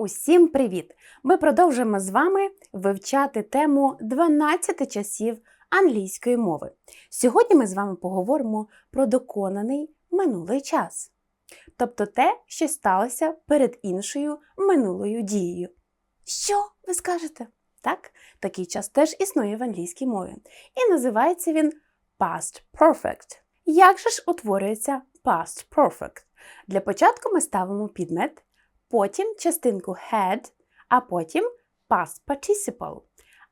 Усім привіт! Ми продовжуємо з вами вивчати тему 12 часів англійської мови. Сьогодні ми з вами поговоримо про доконаний минулий час, тобто те, що сталося перед іншою минулою дією. Що ви скажете? Так, такий час теж існує в англійській мові. І називається він past perfect. Як же ж утворюється past perfect? Для початку ми ставимо підмет потім частинку had, а потім past participle.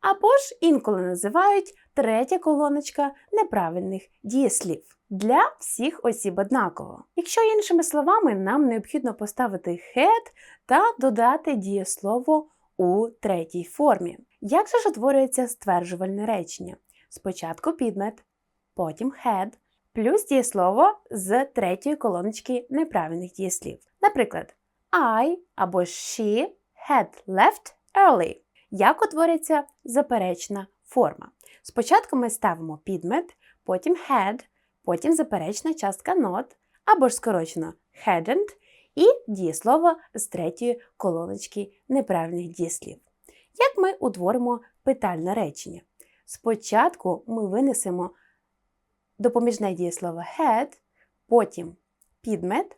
Або ж інколи називають третя колоночка неправильних дієслів. Для всіх осіб однаково. Якщо іншими словами, нам необхідно поставити had та додати дієслово у третій формі. Як же ж утворюється стверджувальне речення? Спочатку підмет, потім had, плюс дієслово з третьої колоночки неправильних дієслів. Наприклад, I або she had left early. Як утворюється заперечна форма? Спочатку ми ставимо підмет, потім had, потім заперечна частка not, або ж скорочено hadn't, і дієслово з третьої колоночки неправильних дієслів. Як ми утворимо питальне речення? Спочатку ми винесемо допоміжне дієслово had, потім підмет,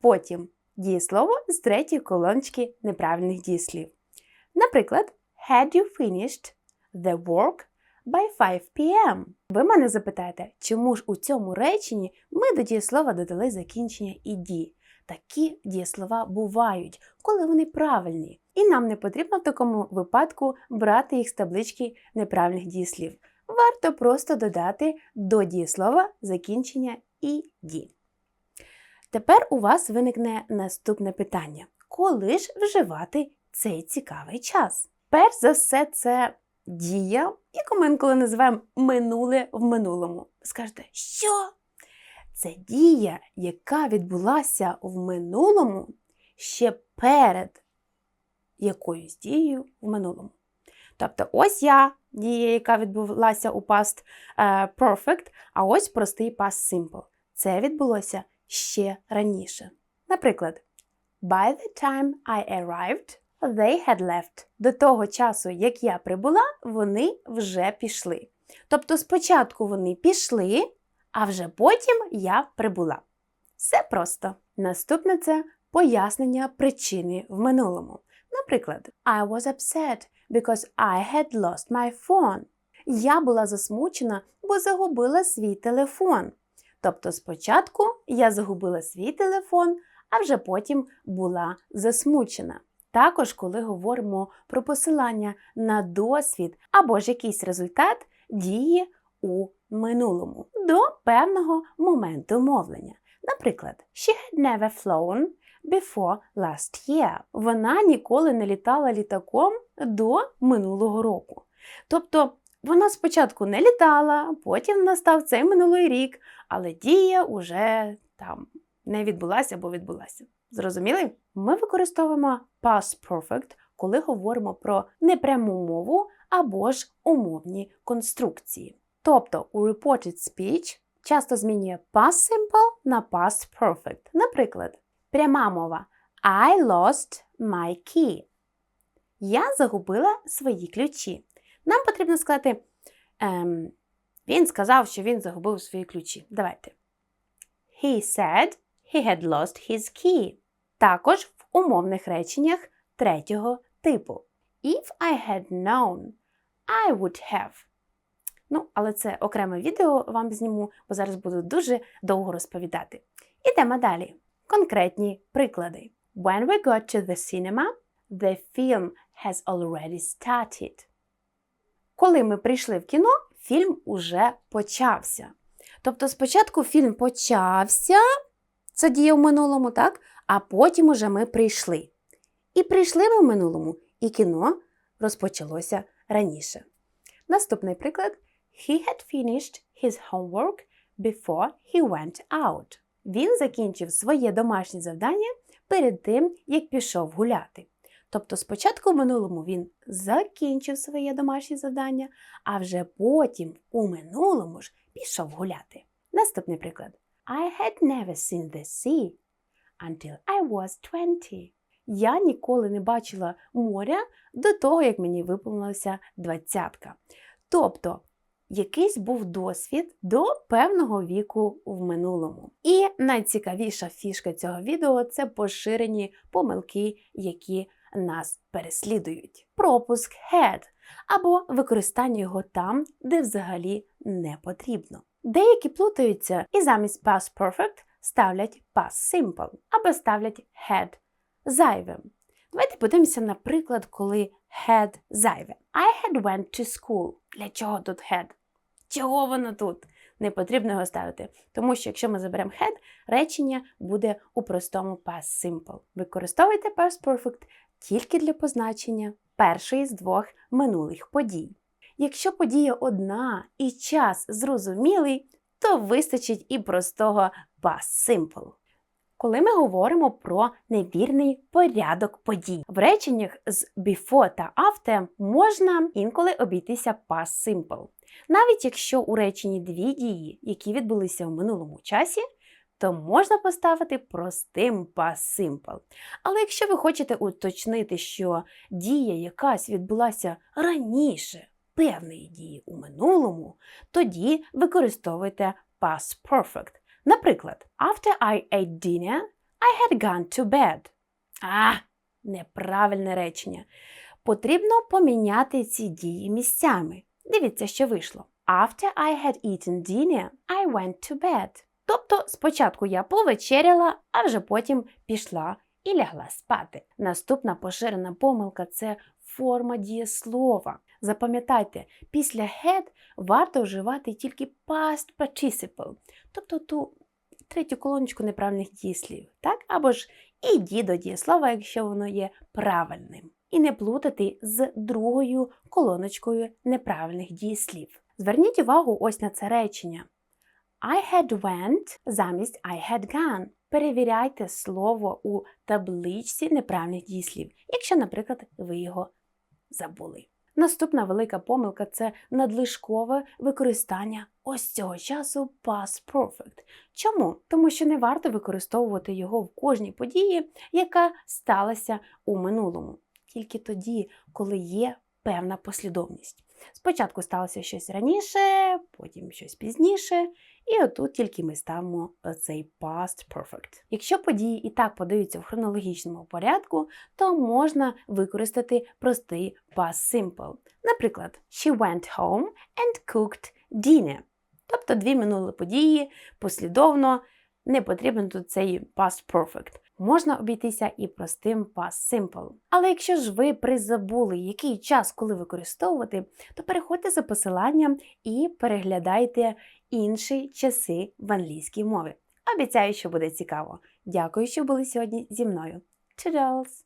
потім дієслово з третьої колоночки неправильних дієслів. Наприклад, had you finished the work by 5 p.m. Ви мене запитаєте, чому ж у цьому реченні ми до дієслова додали закінчення «іді». Такі дієслова бувають, коли вони правильні. І нам не потрібно в такому випадку брати їх з таблички неправильних дієслів. Варто просто додати до дієслова закінчення «іді». Тепер у вас виникне наступне питання: коли ж вживати цей цікавий час? Перш за все, це дія, яку ми інколи називаємо минуле в минулому. Скажете, що? Це дія, яка відбулася в минулому ще перед якоюсь дією в минулому. Тобто, ось я дія, яка відбулася у past perfect, а ось простий past simple. Це відбулося ще раніше. Наприклад, By the time I arrived, they had left. До того часу, як я прибула, вони вже пішли. Тобто спочатку вони пішли, а вже потім я прибула. Все просто. Наступне це пояснення причини в минулому. Наприклад, I was upset because I had lost my phone. Я була засмучена, бо загубила свій телефон. Тобто спочатку я загубила свій телефон, а вже потім була засмучена. Також, коли говоримо про посилання на досвід або ж якийсь результат дії у минулому до певного моменту мовлення. Наприклад, she had never flown before last year. Вона ніколи не літала літаком до минулого року. Тобто вона спочатку не літала, потім настав цей минулий рік, але дія уже там не відбулася або відбулася. Зрозуміли? Ми використовуємо past perfect, коли говоримо про непряму мову або ж умовні конструкції. Тобто у reported speech часто змінює past simple на past perfect. Наприклад, пряма мова I lost my key. Я загубила свої ключі. Нам потрібно сказати, ем, він сказав, що він загубив свої ключі. Давайте. He said he had lost his key. Також в умовних реченнях третього типу. If I had known, I would have. Ну, але це окреме відео вам зніму, бо зараз буду дуже довго розповідати. Ідемо далі. Конкретні приклади. When we got to the cinema, the film has already started. Коли ми прийшли в кіно, фільм уже почався. Тобто, спочатку фільм почався, це діє в минулому, так? А потім уже ми прийшли. І прийшли ми в минулому, і кіно розпочалося раніше. Наступний приклад: He had finished his homework before he went out. Він закінчив своє домашнє завдання перед тим, як пішов гуляти. Тобто спочатку в минулому він закінчив своє домашнє завдання, а вже потім у минулому ж пішов гуляти. Наступний приклад. I had never seen the sea until I was 20. Я ніколи не бачила моря до того, як мені виповнилася двадцятка. Тобто, якийсь був досвід до певного віку в минулому. І найцікавіша фішка цього відео це поширені помилки, які нас переслідують. Пропуск had або використання його там, де взагалі не потрібно. Деякі плутаються і замість past perfect ставлять past simple або ставлять had зайвим. Давайте подивимося, наприклад, коли had зайве. I had went to school. Для чого тут had? Чого воно тут? Не потрібно його ставити. Тому що якщо ми заберемо had, речення буде у простому past simple. Використовуйте past perfect тільки для позначення першої з двох минулих подій. Якщо подія одна і час зрозумілий, то вистачить і простого past simple. Коли ми говоримо про невірний порядок подій, в реченнях з before та after можна інколи обійтися past simple. Навіть якщо у реченні дві дії, які відбулися в минулому часі, то можна поставити простим past simple. Але якщо ви хочете уточнити, що дія якась відбулася раніше певної дії у минулому, тоді використовуйте past perfect. Наприклад, after I ate dinner, I had gone to bed. А, неправильне речення. Потрібно поміняти ці дії місцями. Дивіться, що вийшло. After I had eaten dinner, I went to bed. Тобто спочатку я повечеряла, а вже потім пішла і лягла спати. Наступна поширена помилка це форма дієслова. Запам'ятайте, після had варто вживати тільки past participle, тобто ту третю колоночку неправильних дієслів, так? Або ж іді до дієслова, якщо воно є правильним. І не плутати з другою колоночкою неправильних дієслів. Зверніть увагу ось на це речення. I had went замість I had gone. Перевіряйте слово у табличці неправильних дієслів, якщо, наприклад, ви його забули. Наступна велика помилка це надлишкове використання ось цього часу past perfect. Чому? Тому що не варто використовувати його в кожній події, яка сталася у минулому. Тільки тоді, коли є певна послідовність. Спочатку сталося щось раніше, потім щось пізніше, і отут тільки ми ставимо цей past perfect. Якщо події і так подаються в хронологічному порядку, то можна використати простий past simple. Наприклад, she went home and cooked dinner. Тобто дві минулі події послідовно, не потрібен тут цей past perfect. Можна обійтися і простим past simple. Але якщо ж ви призабули, який час коли використовувати, то переходьте за посиланням і переглядайте інші часи в англійській мові. Обіцяю, що буде цікаво. Дякую, що були сьогодні зі мною. Toodles!